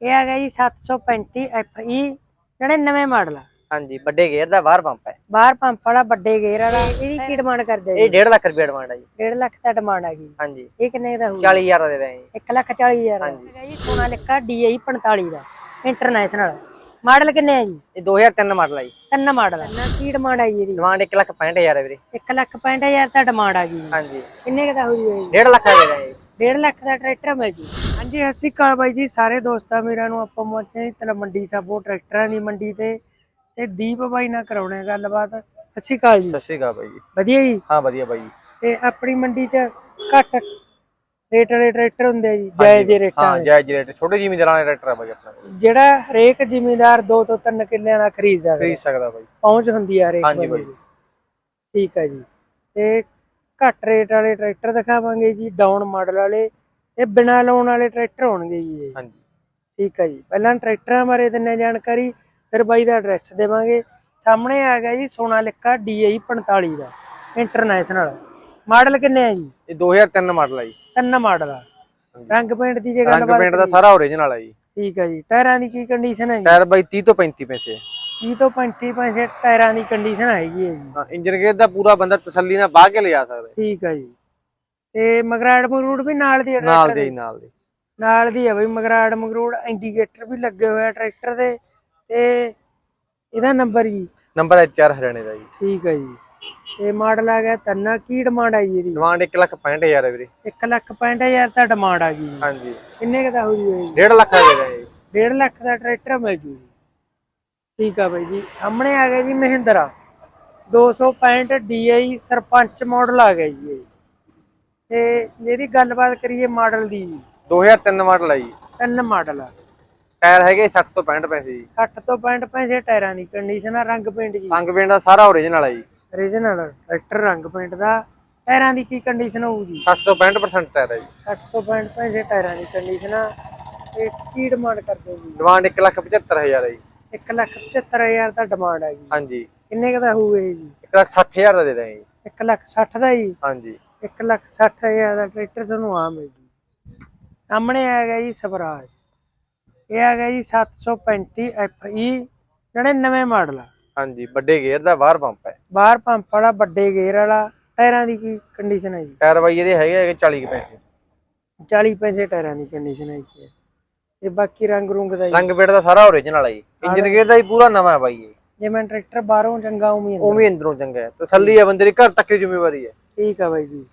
ਇਹ ਆ ਗਿਆ ਜੀ 735 FE ਜਿਹੜੇ ਨਵੇਂ ਮਾਡਲ ਆ। ਹਾਂਜੀ ਵੱਡੇ ਗੇਅਰ ਦਾ ਬਾਹਰ ਪੰਪ ਹੈ। ਬਾਹਰ ਪੰਪ ਵਾਲਾ ਵੱਡੇ ਗੇਅਰ ਵਾਲਾ ਇਹਦੀ ਕੀ ਡਿਮਾਂਡ ਕਰਦੇ ਇਹ ਜੀ? 1.5 ਲੱਖ ਰੁਪਏ ਡਿਮਾਂਡ ਹੈ ਜੀ। 1.5 ਲੱਖ ਦਾ ਡਿਮਾਂਡ ਆ ਗਈ ਹਾਂਜੀ। ਇਹ ਕਿੰਨੇ ਦਾ ਹੋਊ 40000 ਦਾ ਦੇ ਦਾਂਗੇ ਜੀ। 1 ਲੱਖ 40 ਹਜ਼ਾਰ ਹਾਂਜੀ। ਹੈਗਾ ਜੀ ਸੋਨਾਲਿਕਾ DI 45 ਦਾ। ਇੰਟਰਨੈਸ਼ਨਲ। ਮਾਡਲ ਕਿੰਨੇ ਆ ਜੀ? ਇਹ 2003 ਮਾਡਲ ਹੈ ਜੀ। ਤਿੰਨ ਮਾਡਲ ਆ। ਨਾ ਕੀ ਡਿਮਾਂਡ ਆ ਜੀ ਇਹਦੀ? ਡਿਮਾਂਡ 1 ਲੱਖ 65000 ਹੈ ਵੀਰੇ। 1 ਲੱਖ 65 ਹਜ਼ਾਰ ਦਾ ਡਿਮਾਂਡ ਆ ਗਈ ਜੀ। ਹਾਂਜੀ। ਕਿੰਨੇ ਦਾ ਹੋਊ ਜੀ 1.5 ਲੱਖ ਦਾ ਦੇ ਦਾਂਗੇ ਜੀ। 1.5 ਲੱਖ ਦਾ ਟਰੈਕਟਰ ਮਿਲ ਜੂ। ਹਾਂਜੀ ਸਤਿ ਸ਼੍ਰੀ ਅਕਾਲ ਬਾਈ ਜੀ ਸਾਰੇ ਦੋਸਤਾਂ ਵੀਰਾਂ ਨੂੰ ਆਪਾਂ ਪਹੁੰਚੇ ਹਾਂ ਤਲਮੰਡੀ ਸਾਬੋ ਟਰੈਕਟਰਾਂ ਦੀ ਮੰਡੀ ਤੇ। ਤੇ ਦੀਪ ਬਾਈ ਨਾਲ ਕਰਾਉਣੇ ਗੱਲਬਾਤ। ਸਤਿ ਸ਼੍ਰੀ ਅਕਾਲ ਜੀ। ਸਤਿ ਸ਼੍ਰੀ ਅਕਾਲ ਬਾਈ ਜੀ। ਵਧੀਆ ਜੀ? ਹਾਂ ਵਧੀਆ ਬਾਈ ਜੀ। ਤੇ ਆਪਣੀ ਮੰਡੀ 'ਚ ਘੱਟ ਰੇਟ ਵਾਲੇ ਟਰੈਕਟਰ ਹੁੰਦੇ ਆ ਜੀ ਜਾਇਜ਼ ਜਿਹੇ ਰੇਟਾਂ ਹਾਂ ਜਾਇਜ਼ ਰੇਟ ਛੋਟੇ ਜ਼ਿਮੀਂਦਾਰਾਂ ਦੇ ਟਰੈਕਟਰ ਆ ਬਾਈ ਆਪਣਾ। ਜਿਹੜਾ ਹਰੇਕ ਜ਼ਿਮੀਂਦਾਰ 2 ਤੋਂ 3 ਕਿੱਲਿਆਂ ਦਾ ਖਰੀਦ ਸਕਦਾ। ਖਰੀਦ ਸਕਦਾ ਬਾਈ। ਪਹੁੰਚ ਹੁੰਦੀ ਆ ਹਰੇਕ ਹਾਂਜੀ ਬਾਈ। ਠੀਕ ਹੈ ਜੀ। ਤੇ ਘੱਟ ਰੇਟ ਵਾਲੇ ਟਰੈਕਟਰ ਦਿਖਾਵਾਂਗੇ ਜੀ ਡਾਊਨ ਮਾਡਲ ਵਾਲੇ ਤੇ ਬਿਨਾਂ ਲੋਨ ਵਾਲੇ ਟਰੈਕਟਰ ਹੋਣਗੇ ਜੀ ਇਹ। ਹਾਂਜੀ। ਠੀਕ ਹੈ ਜੀ। ਪਹਿਲਾਂ ਟਰੈਕਟਰਾਂ ਬਾਰੇ ਦਿੰਨੇ ਜਾਣਕਾਰੀ ਫਿਰ ਬਾਈ ਦਾ ਐਡਰੈਸ ਦੇਵਾਂਗੇ। ਸਾਹਮਣੇ ਆ ਗਿਆ ਜੀ ਸੋਨਾਲਿਕਾ DI 45 ਦਾ ਇੰਟਰਨੈਸ਼ਨਲ ਮਾਡਲ ਕਿੰਨੇ ਆ ਜੀ? ਇਹ 2003 ਮਾਡਲ ਹੈ ਜੀ। ਤਿੰਨ ਮਾਡਲ ਆ। ਰੰਗ ਪੇਂਟ ਦੀ ਜੇ ਰੰਗ ਪੇਂਟ ਦਾ ਸਾਰਾ ਓਰੀਜਨਲ ਹੈ ਜੀ। ਠੀਕ ਹੈ ਜੀ। ਟਾਇਰਾਂ ਦੀ ਕੀ ਕੰਡੀਸ਼ਨ ਹੈ ਜੀ? ਟਾਇਰ ਬਾਈ 30 ਤੋਂ 35 ਪੈਸੇ। 30 ਤੋਂ 35 ਪੈਸੇ ਟਾਇਰਾਂ ਦੀ ਕੰਡੀਸ਼ਨ ਹੈਗੀ ਹੈ ਜੀ। ਹਾਂ ਇੰਜਨ ਗੇਅਰ ਦਾ ਪੂਰਾ ਬੰਦਾ ਤਸੱਲੀ ਨਾਲ ਬਾਹ ਕੇ ਲਿਜਾ ਸਕਦਾ। ਠੀਕ ਹੈ ਜੀ। ਤੇ ਮਗਰਾੜ ਮਗਰੂੜ ਵੀ ਨਾਲ ਦੀ ਹੈ ਨਾਲ ਦੇ ਨਾਲ ਦੇ। ਨਾਲ ਦੀ ਹੈ ਬਈ ਮਗਰਾੜ ਮਗਰੂੜ ਇੰਡੀਕੇਟਰ ਵੀ ਲੱਗੇ ਹੋਏ ਆ ਟਰੈਕਟਰ ਦੇ। ਤੇ ਇਹਦਾ ਨੰਬਰ ਜੀ? ਨੰਬਰ ਹੈ 4 ਹਰਿਆਣੇ ਦਾ ਜੀ। ਠੀਕ ਹੈ ਜੀ। ਤੇ ਮਾਡਲ ਆ ਗਿਆ ਤੰਨਾ ਕੀ ਡਿਮਾਂਡ ਆਈ ਇਹਦੀ? ਡਿਮਾਂਡ 1 ਲੱਖ 65000 ਹੈ ਵੀਰੇ। 1 ਲੱਖ 65000 ਦਾ ਡਿਮਾਂਡ ਆ ਗਈ ਹਾਂਜੀ। ਕਿੰਨੇ ਕੁ ਦਾ ਹੋ ਜੀ 1.5 ਲੱਖ ਦਾ ਦੇ ਜੀ। 1.5 ਲੱਖ ਦਾ ਟਰੈਕਟਰ ਮਿਲ ਜੂ ਜੀ। ਠੀਕ ਆ ਬਾਈ ਜੀ। ਸਾਹਮਣੇ ਆ ਗਿਆ ਜੀ ਮਹਿੰਦਰਾ। 265 DI ਸਰਪੰਚ ਮਾਡਲ ਆ ਗਿਆ ਜੀ ਤੇ ਜਿਹੜੀ ਗੱਲਬਾਤ ਕਰੀਏ ਮਾਡਲ ਦੀ ਜੀ। 2003 ਮਾਡਲ ਹੈ ਜੀ। ਤਿੰਨ ਮਾਡਲ ਆ। ਟਾਇਰ ਹੈਗੇ 60 ਤੋਂ 65 ਪੈਸੇ ਜੀ। 60 ਤੋਂ 65 ਪੈਸੇ ਟਾਇਰਾਂ ਦੀ। ਕੰਡੀਸ਼ਨ ਆ ਰੰਗ ਪੇਂਟ ਜੀ। ਸੰਗ ਪੇਂਟ ਦਾ ਸਾਰਾ ਓਰੀਜਨਲ ਹੈ ਜੀ। ਓਰੀਜਨਲ ਟਰੈਕਟਰ ਰੰਗ ਪੇਂਟ ਦਾ। ਟਾਇਰਾਂ ਦੀ ਕੀ ਕੰਡੀਸ਼ਨ ਹੋਊ ਜੀ? 60 ਤੋਂ 65% ਟਾਇਰ ਹੈ ਜੀ। 60 ਤੋਂ 65 ਪੈਸੇ ਟਾਇਰਾਂ ਦੀ ਕੰਡੀਸ਼ਨ ਆ। ਤੇ ਕੀ ਡਿਮਾਂਡ ਕਰਦੇ ਜੀ? ਡਿਮਾਂਡ 1 ਲੱਖ 75000 ਹੈ ਜੀ। 1 ਲੱਖ 75000 ਦਾ ਡਿਮਾਂਡ ਆ ਜੀ। ਹਾਂਜੀ। ਕਿੰਨੇ ਕੁ ਦਾ ਹੋਊਗਾ ਇਹ ਜੀ? 1 ਲੱਖ 60000 ਦਾ ਦੇ ਦਾਂਗੇ ਜੀ। 1 ਲੱਖ 60 ਦਾ ਜੀ? ਹਾਂਜੀ। 1 ਲੱਖ 60 ਹਜ਼ਾਰ ਦਾ ਟਰੈਕਟਰ ਤੁਹਾਨੂੰ ਆ ਮਿਲ ਜੂ। ਸਾਹਮਣੇ ਆ ਗਿਆ ਜੀ ਸਵਰਾਜ। ਇਹ ਆ ਗਿਆ ਜੀ 735 FE ਜਿਹੜੇ ਨਵੇਂ ਮਾਡਲ ਆ। ਹਾਂਜੀ ਵੱਡੇ ਗੇਅਰ ਦਾ ਬਾਹਰ ਪੰਪ ਹੈ। ਬਾਹਰ ਪੰਪ ਵਾਲਾ ਵੱਡੇ ਗੇਅਰ ਵਾਲਾ ਟਾਇਰਾਂ ਦੀ ਕੀ ਕੰਡੀਸ਼ਨ ਹੈ ਜੀ? ਟਾਇਰ ਬਾਈ ਇਹਦੇ ਹੈਗੇ ਹੈਗੇ 40 ਕੁ ਪੈਸੇ? 40 ਪੈਸੇ ਟਾਇਰਾਂ ਦੀ ਕੰਡੀਸ਼ਨ ਹੈ ਜੀ। ਤੇ ਬਾਕੀ ਰੰਗ ਰੁੰਗ ਦਾ ਜੀ ਰੰਗ ਪੇਂਟ ਦਾ ਸਾਰਾ ਓਰੀਜਨਲ ਹੈ ਜੀ। ਇੰਜਨ ਗੇਅਰ ਦਾ ਹੀ ਪੂਰਾ ਨਵਾਂ ਹੈ ਬਾਈ ਇਹ। ਜਿਵੇਂ ਟਰੈਕਟਰ ਬਾਹਰੋਂ ਚੰਗਾ ਉਮੀ ਉਹ ਵੀ ਅੰਦਰੋਂ ਚੰਗਾ ਹੈ। ਤਸੱਲੀ ਹੈ ਬੰਦੇ ਦੀ ਘਰ ਤੱਕ ਦੀ ਜ਼ਿੰਮੇਵਾਰੀ ਹੈ। ਠੀਕ ਆ ਬਾਈ ਜੀ।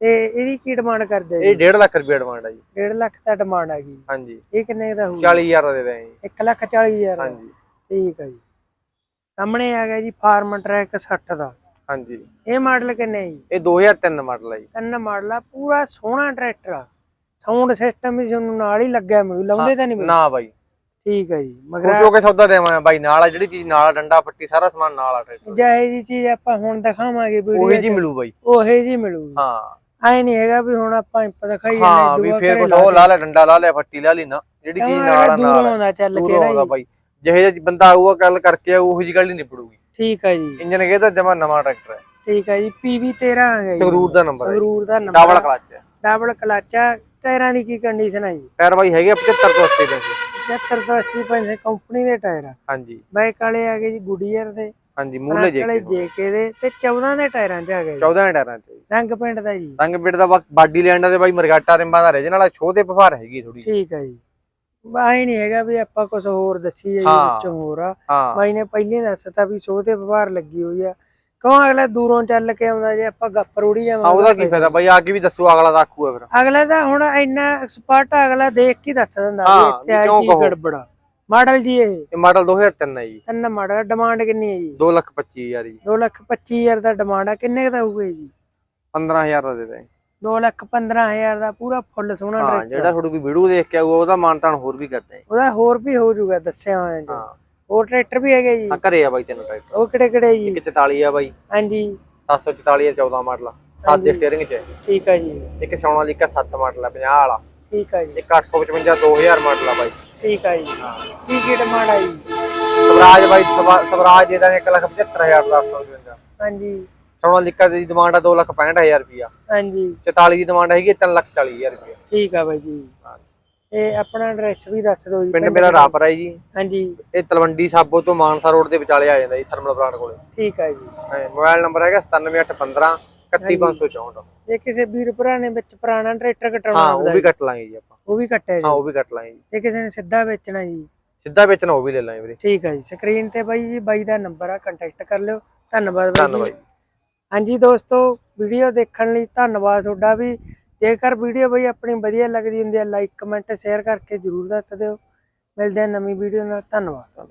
ਤੇ ਇਹਦੀ ਕੀ ਡਿਮਾਂਡ ਕਰਦੇ ਇਹ ਜੀ? 1.5 ਲੱਖ ਰੁਪਏ ਡਿਮਾਂਡ ਹੈ ਜੀ। 1.5 ਲੱਖ ਦਾ ਡਿਮਾਂਡ ਆ ਗਈ ਹਾਂਜੀ। ਇਹ ਕਿੰਨੇ ਦਾ ਹੋਊ? 40000 ਦਾ ਦੇ ਦਾਂਗੇ ਜੀ। 1 ਲੱਖ 40 ਹਜ਼ਾਰ ਹਾਂਜੀ। ਠੀਕ ਆ ਜੀ। ਸਾਹਮਣੇ ਆ ਗਿਆ ਜੀ ਫਾਰਮ ਟਰੈਕ 60 ਦਾ। ਹਾਂਜੀ। ਇਹ ਮਾਡਲ ਕਿੰਨੇ ਜੀ? ਇਹ 2003 ਮਾਡਲ ਹੈ ਜੀ। ਤਿੰਨ ਮਾਡਲ ਆ। ਪੂਰਾ ਸੋਹਣਾ ਟਰੈਕਟਰ ਆ। ਸਾਊਂਡ ਸਿਸਟਮ ਵੀ ਤੁਹਾਨੂੰ ਨਾਲ ਹੀ ਲੱਗਿਆ ਮੈਨੂੰ ਲਾਉਂਦੇ ਤਾਂ ਨਹੀਂ ਨਾ ਬਾਈ। ਠੀਕ ਹੈ ਜੀ ਖੁਸ਼ ਮਗਰ ਹੋ ਕੇ ਸੌਦਾ ਦੇਵਾਂ ਬਾਈ ਨਾਲ ਆ ਜਿਹੜੀ ਚੀਜ਼ ਨਾਲ ਆ, ਡੰਡਾ ਪੱਟੀ ਸਾਰਾ ਸਮਾਨ ਨਾਲ ਆ ਟਰੈਕਟਰ ਜਾਏ ਜੀ ਚੀਜ਼ ਆਪਾਂ ਹੁਣ ਦਿਖਾਵਾਂਗੇ ਉਹੀ ਵੀਡੀਓ ਜੀ ਮਿਲੂ ਬਾਈ। ਉਹੇ ਜੀ ਮਿਲੂਗੀ। ਹਾਂ। ਐ ਨਹੀਂ ਹੈਗਾ ਵੀ ਹੁਣ ਆਪਾਂ ਇੰਪ ਦਿਖਾਈ ਹਾਂ ਵੀ ਫੇਰ ਕੁਝ ਉਹ ਲਾ ਲੈ ਡੰਡਾ ਲਾ ਲਿਆ ਪੱਟੀ ਲਾ ਲਈ ਨਾ ਜਿਹੜੀ ਚੀਜ਼ ਨਾਲ ਆ ਨਾਲ। ਆਉਂਦਾ ਚੱਲ ਕੇ ਆਉਂਦਾ। ਬਾਈ। ਜਿਹੇ ਜਿਹਾ ਬੰਦਾ ਆਊਗਾ ਗੱਲ ਕਰਕੇ ਆਊ ਉਹੀ ਜੀ ਗੱਲ ਹੀ ਨਿਬੜੂਗੀ। ਠੀਕ ਹੈ ਜੀ। ਇੰਜਨ ਗੇਅਰ ਦਾ ਜਮਾ ਨਵਾਂ ਟਰੈਕਟਰ ਹੈ। ਠੀਕ ਹੈ ਜੀ ਪੀਵੀ 13 ਆ ਗਿਆ ਜੀ। ਸੰਗਰੂਰ ਦਾ ਨੰਬਰ ਸੰਗਰੂਰ ਦਾ ਨੰਬਰ ਡਬਲ ਕਲਚ ਹੈ। ਡਬਲ ਕਲਾਚਾ ਟਾਇਰਾਂ ਦੀ ਕੀ ਕੰਡੀਸ਼ਨ ਹੈ ਜੀ? ਟਾਇਰ ਬਾਈ ਹੈਗੇ 75 ਤੋਂ 80 ਪੈਸੇ 75 ਤੋਂ 80 ਪੈਸੇ ਕੰਪਨੀ ਦੇ ਟਾਇਰ ਆ। ਹਾਂਜੀ। ਬਾਈਕ ਵਾਲੇ ਆ ਗਏ ਜੀ ਗੁਡੀਅਰ ਦੇ। ਹਾਂਜੀ ਮੂਲੇ ਜੇ ਵਾਲੇ ਜੇਕੇ ਦੇ ਤੇ 14 ਦੇ ਟਾਇਰਾਂ 'ਚ ਆ ਗਏ ਜੀ। 14 ਟਾਇਰਾਂ ਤੇ ਰੰਗ ਪਿੰਡ ਦਾ ਜੀ। ਰੰਗ ਪੇਟ ਦਾ ਬਾਡੀ ਲੈਂਡਾਂ ਦੇ ਬਾਈ ਮਰਗਾਟਾ ਰਿੰਬਾਂ ਦਾ ਰੀਜਨਲ ਆ ਛੋਹ ਤੇ ਪਫਾਰ ਹੈਗੀ ਥੋੜੀ ਠੀਕ ਹੈ ਜੀ। ਬਾਈ ਨਹੀਂ ਹੈਗਾ ਵੀ ਆਪਾਂ ਕੁਝ ਹੋਰ ਦੱਸੀ ਜਾਈਏ। ਵਿੱਚੋਂ ਹੋਰ ਆ। ਬਾਈ ਨੇ ਪਹਿਲਾਂ ਦੱਸਤਾ ਵੀ ਸੋਹ ਤੇ ਵਿਵਹਾਰ ਲੱਗੀ ਹੋਈ ਆ। ਕਿਉਂ ਅਗਲਾ ਦੂਰੋਂ ਚੱਲ ਕੇ ਆਉਂਦਾ ਜੇ ਆਪਾਂ ਗੱਪ ਰੋੜੀ ਜਾਵਾਂਗੇ ਉਹਦਾ ਕੀ ਫਾਇਦਾ? ਬਾਈ ਆ ਕੇ ਵੀ ਦੱਸੋ ਅਗਲਾ ਦਾ ਆਖੂਗਾ ਫਿਰ। ਅਗਲਾ ਤਾਂ ਹੁਣ ਇੰਨਾ ਐਕਸਪਰਟ ਅਗਲਾ ਦੇਖ ਕੇ ਦੱਸ ਦਿੰਦਾ ਵੀ ਇੱਥੇ ਆ ਕਹੋ। ਗੜਬੜਾ। ਮਾਡਲ ਜੀ ਇਹ। ਇਹ ਮਾਡਲ 2003 ਹੈ ਜੀ। ਤਿੰਨ ਮਾਡਲ ਡਿਮਾਂਡ ਕਿੰਨੀ ਹੈ ਜੀ? 2 ਲੱਖ 25 ਹਜ਼ਾਰ ਜੀ। 2 ਲੱਖ 25 ਹਜ਼ਾਰ ਦਾ ਡਿਮਾਂਡ ਆ ਕਿੰਨੇ ਦਾ ਹੋਊਗਾ ਜੀ? 15000 ਦਾ ਦੇ ਦੇ। 2 ਲੱਖ 15 ਹਜ਼ਾਰ ਦਾ ਪੂਰਾ ਫੁੱਲ ਸੋਹਣਾ ਹਾਂ ਟਰੈਕਟਰ ਜਿਹੜਾ ਤੁਹਾਡੀ ਵੀਡੀਓ ਦੇਖ ਕੇ ਆਊਗਾ ਉਹਦਾ ਮਾਨਤਾਨ ਹੋਰ ਵੀ ਕਰਦੇ। ਆ ਉਹਦਾ ਹੋਰ ਵੀ ਹੋ ਜਾਊਗਾ ਦੱਸਿਆ ਹੋਇਆ ਜੀ। ਹਾਂ। ਹੋਰ ਟਰੈਕਟਰ ਵੀ ਹੈਗੇ ਜੀ। ਹਾਂ ਘਰੇ ਆ ਬਾਈ ਤੈਨੂੰ ਟਰੈਕਟਰ। ਉਹ ਕਿਹੜੇ ਕਿਹੜੇ ਜੀ? ਇੱਕ 44 ਆ ਬਾਈ। ਹਾਂਜੀ। 744 ਆ 14 ਮਾਡਲ 7 ਦੇ ਸਟੀਅਰਿੰਗ ਚ। ਠੀਕ ਆ ਜੀ। ਇੱਕ ਸੋਨਾਲੀਕਾ 7 ਮਾਡਲ ਆ 50 ਵਾਲਾ। ਠੀਕ ਆ ਜੀ। ਇੱਕ 855 2000 ਮਾਡਲ ਆ ਬਾਈ। ਠੀਕ ਆ ਜੀ। ਕੀ ਕੀ ਡਿਮਾਂਡ ਆ ਜੀ? ਸਵਰਾਜ ਬਾਈ ਸਵਾ- ਸਵਰਾਜ ਦੇ ਦਾਂਗੇ 1 ਲੱਖ 75000 ਦਾ 855 ਹਾਂਜੀ। ਸੋਨਾਲੀਕਾ ਦੀ ਡਿਮਾਂਡ ਆ 2 ਲੱਖ 65000 ਰੁਪਿਆ ਹਾਂਜੀ। 44 ਦੀ ਡਿਮਾਂਡ ਹੈਗੀ 3 ਲੱਖ 40000 ਰੁਪਿਆ ਠੀਕ ਆ ਬਾਈ ਜੀ। ਤੇ ਆਪਣਾ ਐਡਰੈਸ ਵੀ ਦੱਸ ਦਿਓ ਜੀ ਪਿੰਡ ਮੇਰਾ ਰਾਪਰ ਹੈ ਜੀ। ਹਾਂਜੀ। ਇਹ ਤਲਵੰਡੀ ਸਾਬੋ ਤੋਂ ਮਾਨਸਾ ਰੋਡ ਦੇ ਵਿਚਾਲੇ ਆ ਜਾਂਦਾ ਜੀ ਥਰਮਲ ਪਲਾਂਟ ਕੋਲੇ। ਠੀਕ ਹੈ ਜੀ। ਮੋਬਾਈਲ ਨੰਬਰ ਹੈਗਾ 97815 31564 ਜੇ ਕਿਸੇ ਵੀਰ ਭਰਾ ਨੇ ਵਿੱਚ ਪੁਰਾਣਾ ਟਰੈਕਟਰ ਕਟਾਉਣਾ ਹਾਂ ਉਹ ਵੀ ਕੱਟ ਲਾਂਗੇ ਜੀ ਆਪਾਂ। ਉਹ ਵੀ ਕੱਟਿਆ ਹਾਂ ਜੀ ਉਹ ਵੀ ਕੱਟ ਲਾਂਗੇ ਜੀ। ਜੇ ਕਿਸੇ ਨੇ ਸਿੱਧਾ ਵੇਚਣਾ ਜੀ। ਸਿੱਧਾ ਵੇਚਣਾ ਉਹ ਵੀ ਲੈ ਲਾਂਗੇ ਵੀਰੇ। ਠੀਕ ਹੈ ਜੀ। ਸਕਰੀਨ ਤੇ ਬਾਈ ਜੀ ਬਾਈ ਦਾ ਨੰਬਰ ਆ ਕੰਟੈਕਟ ਕਰ ਲਿਓ। ਧੰਨਵਾਦ ਬਾਈ ਧੰਨਵਾਦ ਹਾਂਜੀ ਦੋਸਤੋ ਵੀਡੀਓ ਦੇਖਣ ਲਈ ਧੰਨਵਾਦ ਤੁਹਾਡਾ ਵੀ। ਜੇਕਰ ਵੀਡੀਓ ਬਈ ਆਪਣੀ ਵਧੀਆ ਲੱਗਦੀ ਹੁੰਦੀ ਹੈ ਲਾਈਕ ਕਮੈਂਟ ਸ਼ੇਅਰ ਕਰਕੇ ਜਰੂਰ ਦੱਸ ਦਿਓ। ਮਿਲਦੇ ਹਾਂ ਨਵੀਂ ਵੀਡੀਓ ਨਾਲ। ਧੰਨਵਾਦ